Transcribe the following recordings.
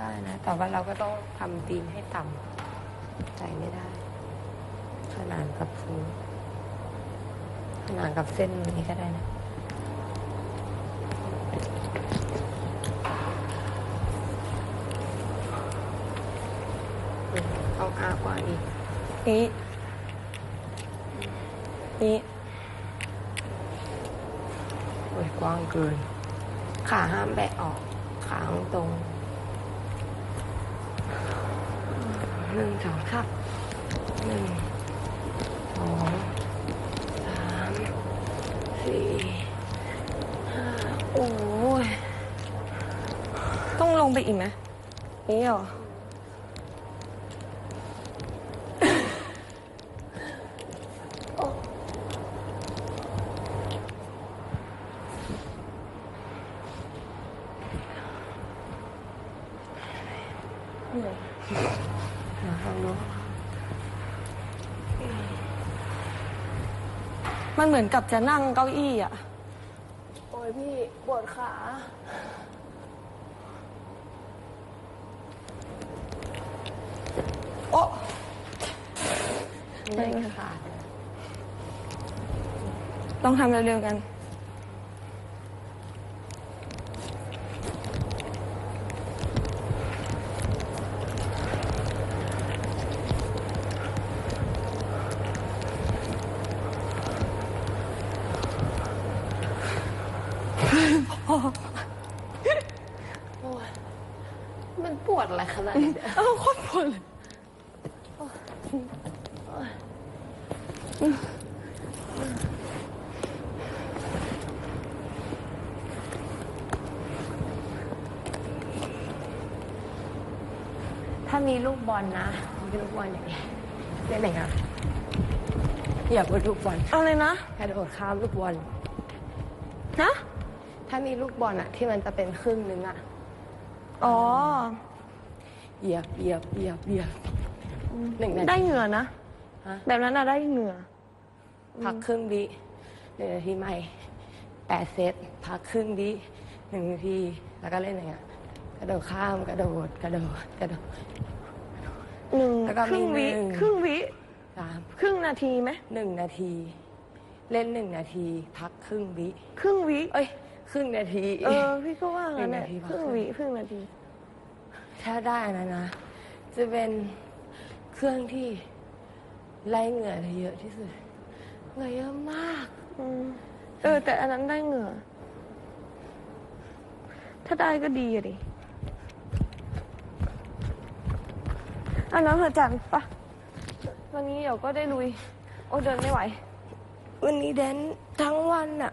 ได้นะ แต่ว่าเราก็ต้องทำตีนให้ต่ำใจไม่ได้ ขนานกับพื้นขนานกับเส้นนี้ก็ได้นะอืมต้องอากว่าอีกนี้นี้โอ้ยกว้างเกิน ขาห้ามแบะออก ขาตรง หนึ่งสองครับหนึ่งสองสามสี่ห้าโอ้ยต้องลงไปอีกไหมนี้เหรอเดี๋ย ลองดู มันเหมือนกับจะนั่งเก้าอี้อะ โอ้ยพี่ปวดขา โอ้ไม่ขาดต้องทำเร็วๆกัน โอ้ยมันปวดอะไรขนาดนี้เนี่ยเออโคตรปวดเลยถ้ามีลูกบอลนะมีลูกบอลอย่างเงี้ยเล่นไหนครับอย่าพูดลูกบอลอะไรนะกระโดดข้ามลูกบอลนะ ถ้ามีลูกบอลอะที่มันจะเป็นครึ่งนึงอะอ๋อ เหยียบเหยียบเหยียบเหยียบ หนึ่งนาได้ทีเหงื่อนะ ฮะ แบบนั้นน่ะได้เหงื่อ พักครึ่งวิหนึ่งนาทีใหม่แปดเซตพักครึ่งวิหนึ่งนาทีแล้วก็เล่นอย่างเงี้ยกระโดดข้ามกระโดดกระโดดกระโดด หนึ่งแล้วก็ครึ่งมีวิหนึ่ง ครึ่งวิสามครึ่งนาทีไหมหนึ่งนาที เล่นหนึ่งนาที พักครึ่งวิครึ่งวิเอ้ย ครึ่งนาทีเออพี่ก็ว่างั้นแหละหนึ่งนาทีพอครึ่งวิครึ่งนาที ถ้าได้นะนะ จะเป็นเครื่องที่ไล่เหงื่อได้เยอะที่สุดเหงื่อเยอะมากอืมเออ แต่อันนั้นได้เหงื่อ ถ้าได้ก็ดีอะดิอันนั้นเถอะจันปะวันนี้เดี๋ยวก็ได้ลุย โอ้เดินไม่ไหว วันนี้แดนทั้งวันอะ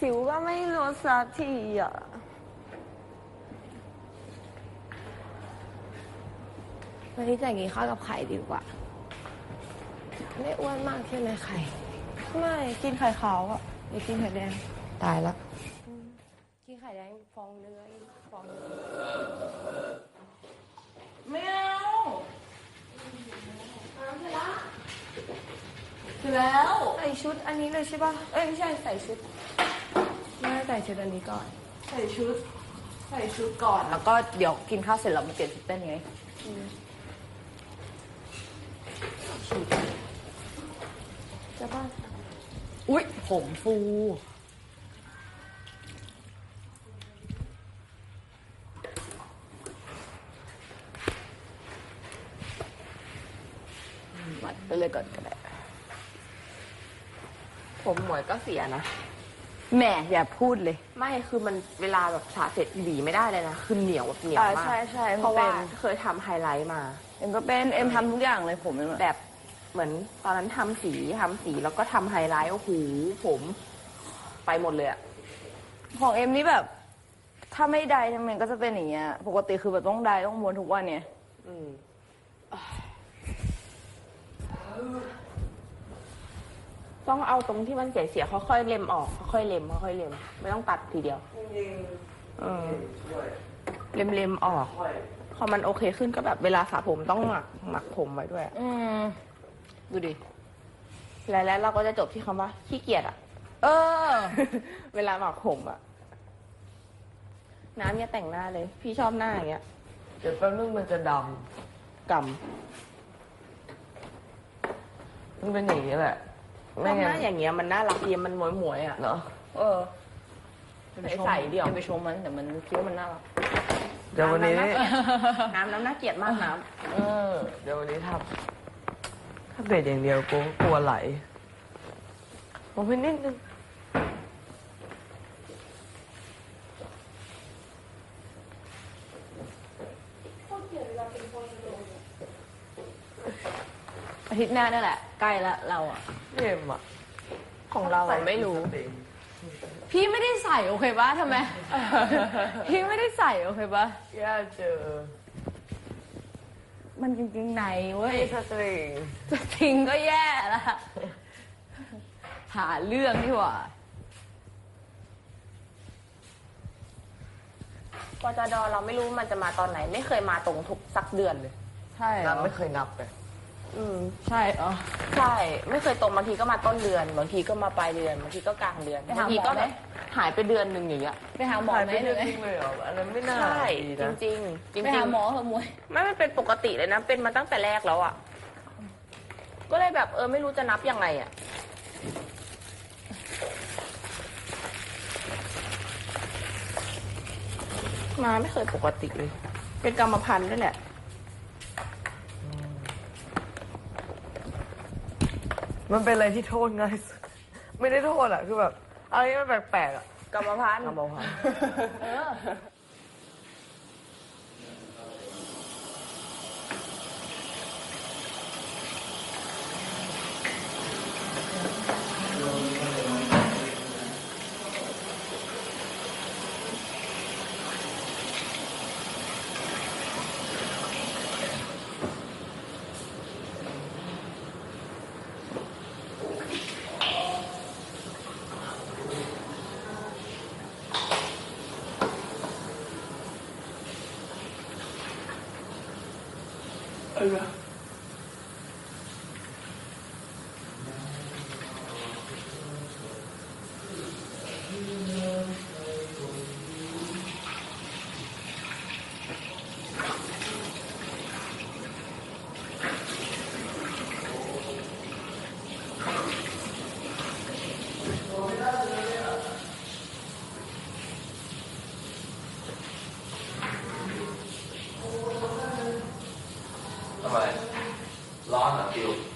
สิวก็ไม่ลดสักทีอะ วันนี้จะกินข้าวกับไข่ดีกว่า ไม่อ้วนมากใช่ไหมไข่ ไม่กินไข่ขาวอะอย่ากินไข่แดง ตายแล้วกินไข่แดงฟองเนื้ออีกฟองเนื้อไม่เอาคือแล้ว ใส่ชุดอันนี้เลยใช่ป่ะ เอ้ยไม่ใช่ใส่ชุด ไม่ใส่ชุดอันนี้ก่อน ใส่ชุด ใส่ชุดก่อน แล้วก็เดี๋ยวกินข้าวเสร็จแล้วมาเปลี่ยนชุดเต้นไงจะป่ะอุ๊ย ผมฟูมัดไปเลยก่อนก็ได้ ผมหมวยก็เสียนะ แหม่อย่าพูดเลย ไม่คือมันเวลาแบบสระเสร็จหวีไม่ได้เลยนะ คือเหนียวแบบเหนียวอ่ามากใช่ใช่เพราะว่ามันเป็น เคยทำไฮไลท์มา เอ็มก็เป็นเอ็มทำทุกอย่างเลยผมเป็นแบแบบบเหมือนตอนนั้นทำสีทำสีแล้วก็ทำไฮไลท์โอ้โหผม ไปหมดเลยอะของเอ็มนี่แบบ ถ้าไม่ได้ทำไมก็จะเป็นอย่างเงี้ยปกติคือแบบต้องได้ต้องม้วนทุกวันเนี่ยอืม ต้องเอาตรงที่มันเสียๆค่อยๆเล็มออกค่อยๆเล็มค่อยๆเล็ม ไม่ต้องตัดทีเดียวเออเล็มๆออก พอมันโอเคขึ้นก็แบบเวลาสระผมต้องหมักหมักผมไว้ด้วย อืมดูดิ แล้วแล้วเราก็จะจบที่คำว่าขี้เกียจอะเออ เวลาหมักผมอะน้ำอย่าแต่งหน้าเลย พี่ชอบหน้าอย่างเงี้ยเดี๋ยวแป๊บนึงมันจะดกำมันเป็นอย่างนี้แหละำ ไม่ชอบหงั้น้านอย่างเงี้ยมันน่ารักดีมันหมวยหมวยๆอะ เนาะเออใส่ๆเดียวอย่าไปชมมันแต่มันคิดว่ามันน่ารักเดี๋ยววันนี้ น้ำน้ำน่าเกลียดมากน้เออ เดี๋ยววันนี้ทำถ้าเบ็ดอย่างเดียวกูกลัวไหลลงไปนิดนึง อาทิตย์หน้านี่แหละ ใกล้ละเราอะเยี่ยมอะำของเราอะไม่รู้ พี่ไม่ได้ใส่โอเคปะทำไม พี่ไม่ได้ใส่โอเคปะย่าเจอมันจริงๆไหนเว้ยไอ้สตริงจะทิ้งก็แย่ละหาเรื่องดีกว่าปจดเราไม่รู้มันจะมาตอนไหน ไม่เคยมาตรงทุกสักเดือนเลย ใช่เหรนัอบไม่เคยนับเลย อืมใช่เหรอใช่ ไม่เคยตรงบางทีก็มาต้นเดือนบางทีก็มาปลายเดือนบางทีก็กลางเดือนไปหาบางทีหมอก็ไหมแบบหายไปเดือนหนึ่งอย่างเงี้ยไปหาหมอหายไหมไปหเดืรือองไงจริงเลยเหรออันนั้นไม่น่าใช่ดีจนะริงๆจริงไปหาหมอเหรอมวย ๆไม่มันเป็นปกติเลยนะเป็นมาตั้งแต่แรกแล้วอะก็เลยแบบเออไม่รู้จะนับยังไงอะมาไม่เคยปกติเลย เป็นกรรมพันธุ์ด้วยแหละ มันเป็นอะไรที่โทษง่ายสุด ไม่ได้โทษอะคือแบบอะไรที่มันแปลกๆอะกรรมพันธุ์กรรมพันธุ์ ทำไมร้อนเหรอฟิวไม่ใส่ชุดแดงเหรอไม่ใส่ชุดแดง กินข้าวอะ ไม่ใช่ก็เกิดถึงทางสปอนเซอ ร์ อ๋อแล้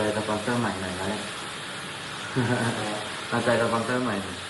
ใจสปอนเซอร์ใหม่หน่อยนะเอาใจสปอนเซอร์ใหม่หน่อยเ